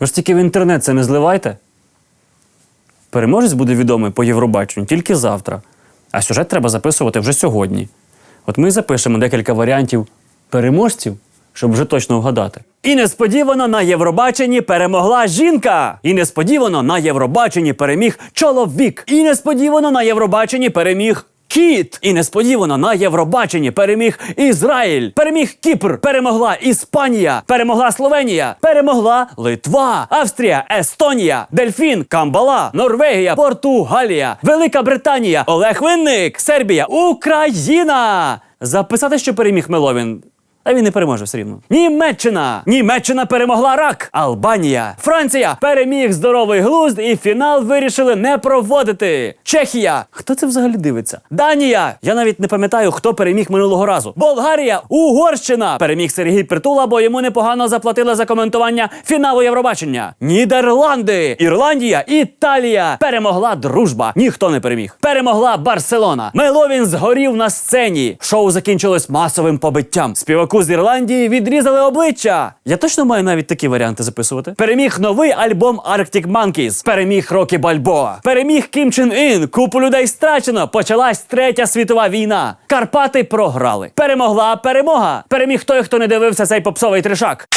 Ви ж тільки в інтернет це не зливайте. Переможець буде відомий по Євробаченню тільки завтра. А сюжет треба записувати вже сьогодні. От ми запишемо декілька варіантів переможців, щоб вже точно вгадати. І несподівано на Євробаченні перемогла жінка. І несподівано на Євробаченні переміг чоловік. І несподівано на Євробаченні переміг. Кіт! І несподівано на Євробаченні переміг Ізраїль, переміг Кіпр, перемогла Іспанія, перемогла Словенія, перемогла Литва, Австрія, Естонія, Дельфін, Камбала, Норвегія, Португалія, Велика Британія, Олег Винник, Сербія, Україна. Записати, що переміг Меловін. А він не переможе все рівно. Німеччина! Німеччина перемогла рак! Албанія! Франція переміг здоровий глузд і фінал вирішили не проводити. Чехія! Хто це взагалі дивиться? Данія! Я навіть не пам'ятаю, хто переміг минулого разу. Болгарія! Угорщина! Переміг Сергій Притула, бо йому непогано заплатили за коментування фіналу Євробачення. Нідерланди! Ірландія! Італія! Перемогла дружба! Ніхто не переміг. Перемогла Барселона. Меловін згорів на сцені. Шоу закінчилось масовим побиттям. Співаку з Ірландії відрізали обличчя. Я точно маю навіть такі варіанти записувати. Переміг новий альбом Arctic Monkeys. Переміг Рокі Бальбоа. Переміг Кім Чен Ін. Купу людей страчено. Почалась третя світова війна. Карпати програли. Перемогла перемога. Переміг той, хто не дивився цей попсовий тришак.